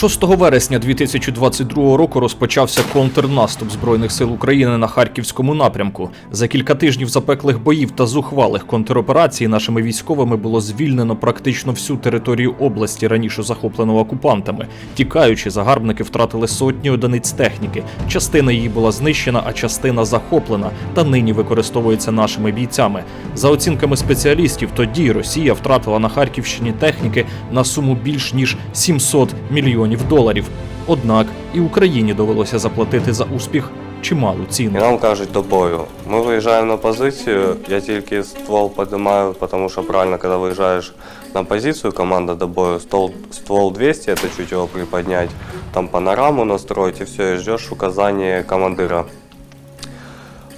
6 вересня 2022 року розпочався контрнаступ збройних сил України на харківському напрямку. За кілька тижнів запеклих боїв та зухвалих контроперацій нашими військовими було звільнено практично всю територію області, раніше захоплену окупантами. Тікаючи, загарбники втратили сотні одиниць техніки. Частина її була знищена, а частина захоплена та нині використовується нашими бійцями. За оцінками спеціалістів, тоді Росія втратила на Харківщині техніки на суму більш ніж 700 мільйонів доларів. Однак і Україні довелося заплатити за успіх чималу ціну. нам кажуть до бою. Ми виїжджаємо на позицію, я тільки ствол піднімаю, тому що правильно, коли виїжджаєш на позицію, команда до бою, ствол, ствол 200, це чуть його приподнять, там панораму настроїть і все, і ждеш указання командира.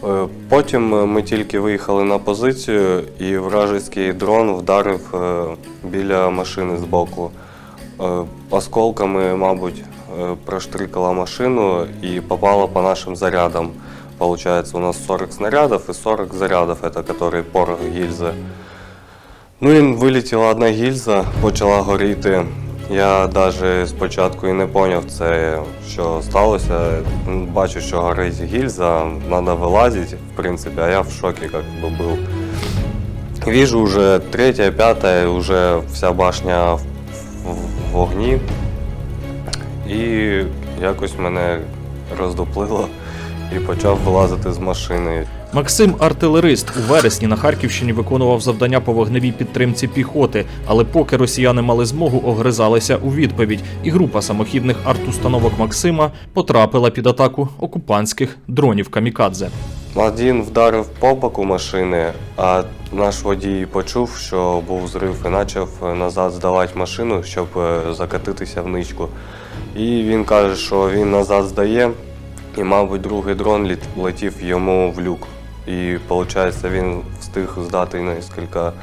Е, Потім ми тільки виїхали на позицію, і вражеський дрон вдарив е, біля машини збоку. Е, Осколками, мабуть, е, проштрикала машину і попала по нашим зарядам. Получается, у нас 40 снарядов и 40 зарядов, это которые порох гільзи. Ну і вилетіла одна гільза, почала горіти. Я навіть спочатку і не зрозумів це, що сталося. Бачу, що горить гільза, треба вилазити, в принципі, а я в шокі як би був. Вижу уже третя, п'ята, уже вся башня в, вогні. І якось мене роздуплило і почав вилазити з машини. Максим артилерист у вересні на Харківщині виконував завдання по вогневій підтримці піхоти, але поки росіяни мали змогу, огризалися у відповідь, і група самохідних артустановок Максима потрапила під атаку окупантських дронів камікадзе. Один вдарив по боку машини, а наш водій почув, що був зрив і почав назад здавати машину, щоб е, закатитися в ничку. І він каже, що він назад здає, і, мабуть, другий дрон літ- летів йому в люк. І виходить, він встиг здати на кілька,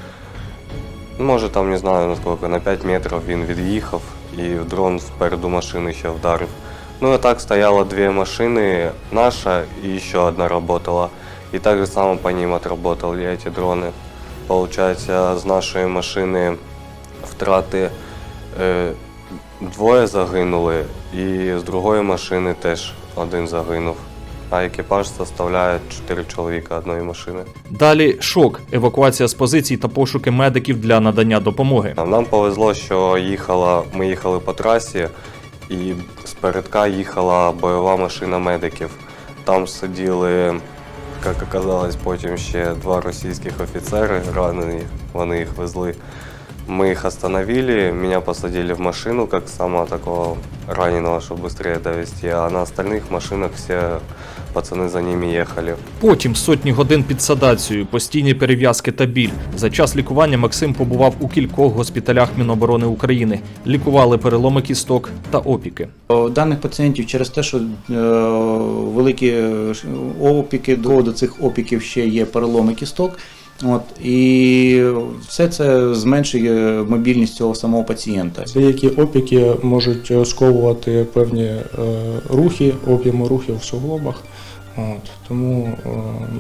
ну, може там не знаю наскільки, на 5 метрів він від'їхав і дрон спереду машини ще вдарив. Ну и так стояло две машины, наша и еще одна работала. И так же само по ним отработали эти дроны. Получается, з нашої машини втрати е, двоє загинули, і з другої машини теж один загинув. А екіпаж составляє 4 чоловіка одної машини. Далі шок, евакуація з позицій та пошуки медиків для надання допомоги. Нам повезло, що їхала, ми їхали по трасі, і спередка їхала бойова машина медиків. Там сиділи, як оказалось, потім ще два російських офіцери ранені, вони їх везли. Мы их остановили, меня посадили в машину, как самого такого раненого, чтобы быстрее довести, а на остальных машинах все пацаны за ними ехали. Потім сотні годин під садацією, постійні перев'язки та біль. За час лікування Максим побував у кількох госпіталях Міноборони України. Лікували переломи кісток та опіки. У даних пацієнтів через те, що е, великі е, ш- опіки, до, до цих опіків ще є переломи кісток. От, і все це зменшує мобільність цього самого пацієнта. Деякі опіки можуть сковувати певні е, рухи, об'єми рухів в суглобах. От, тому, е,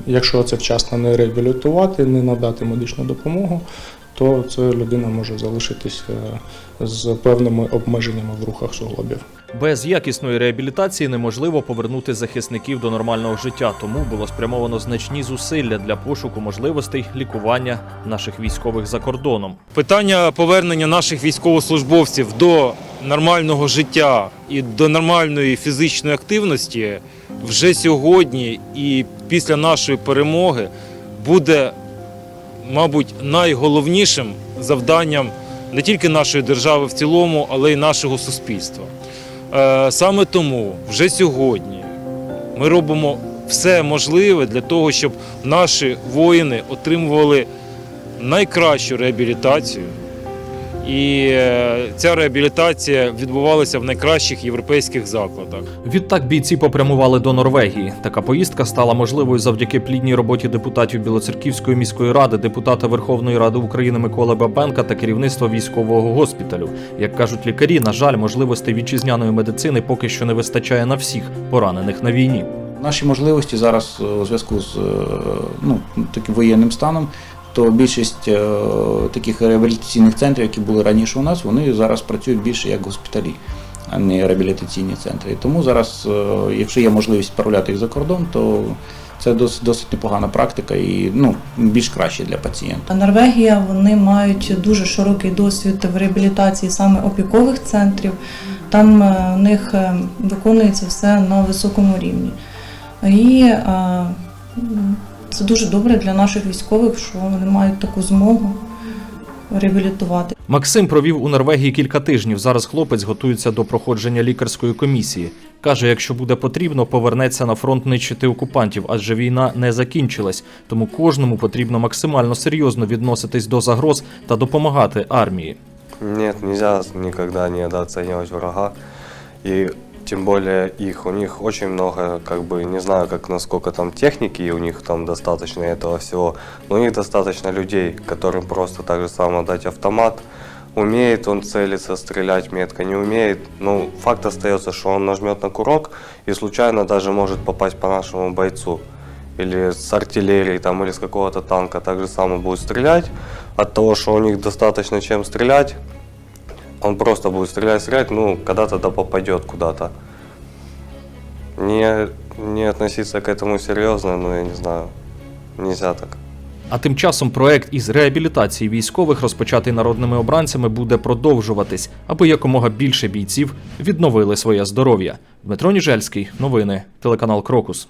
якщо це вчасно не реабілітувати, не надати медичну допомогу, то це людина може залишитися з певними обмеженнями в рухах суглобів. Без якісної реабілітації неможливо повернути захисників до нормального життя, тому було спрямовано значні зусилля для пошуку можливостей лікування наших військових за кордоном. Питання повернення наших військовослужбовців до нормального життя і до нормальної фізичної активності вже сьогодні і після нашої перемоги буде, мабуть, найголовнішим завданням не тільки нашої держави в цілому, але й нашого суспільства. Е, Саме тому вже сьогодні ми робимо все можливе для того, щоб наші воїни отримували найкращу реабілітацію. І е, ця реабілітація відбувалася в найкращих європейських закладах. Відтак бійці попрямували до Норвегії. Така поїздка стала можливою завдяки плідній роботі депутатів Білоцерківської міської ради, депутата Верховної Ради України Миколи Бабенка та керівництва військового госпіталю. Як кажуть лікарі, на жаль, можливостей вітчизняної медицини поки що не вистачає на всіх поранених на війні. Наші можливості зараз е, у зв'язку з е, ну, таким воєнним станом, то більшість е, таких реабілітаційних центрів, які були раніше у нас, вони зараз працюють більше як госпіталі. а не реабілітаційні центри. Тому зараз, е, якщо є можливість відправляти їх за кордон, то це досить, досить непогана практика і ну, більш краще для пацієнта. Норвегія вони мають дуже широкий досвід в реабілітації саме опікових центрів. Там е, у них виконується все на високому рівні. І це дуже добре для наших військових, що вони мають таку змогу реабілітувати. Максим провів у Норвегії кілька тижнів. Зараз хлопець готується до проходження лікарської комісії. Каже, якщо буде потрібно, повернеться на фронт нищити окупантів, адже війна не закінчилась. Тому кожному потрібно максимально серйозно відноситись до загроз та допомагати армії. Нет, нельзя никогда недооценивать врага. И тем более их. У них очень много, как бы, не знаю, как насколько там техники, у них там достаточно этого всего, но у них достаточно людей, которым просто так же само дать автомат. Умеет он целиться, стрелять метко, не умеет. Ну, факт остается, что он нажмет на курок и случайно даже может попасть по нашему бойцу. Или с артиллерии там, или с какого-то танка так же само будет стрелять. От того, что у них достаточно чем стрелять, он просто будет стрелять, стрелять, ну, когда-то да попадет куда-то. Не, не относиться к этому серьезно, ну, я не знаю, нельзя так. А тим часом проект із реабілітації військових, розпочатий народними обранцями, буде продовжуватись, аби якомога більше бійців відновили своє здоров'я. Дмитро Ніжельський, новини, телеканал Крокус.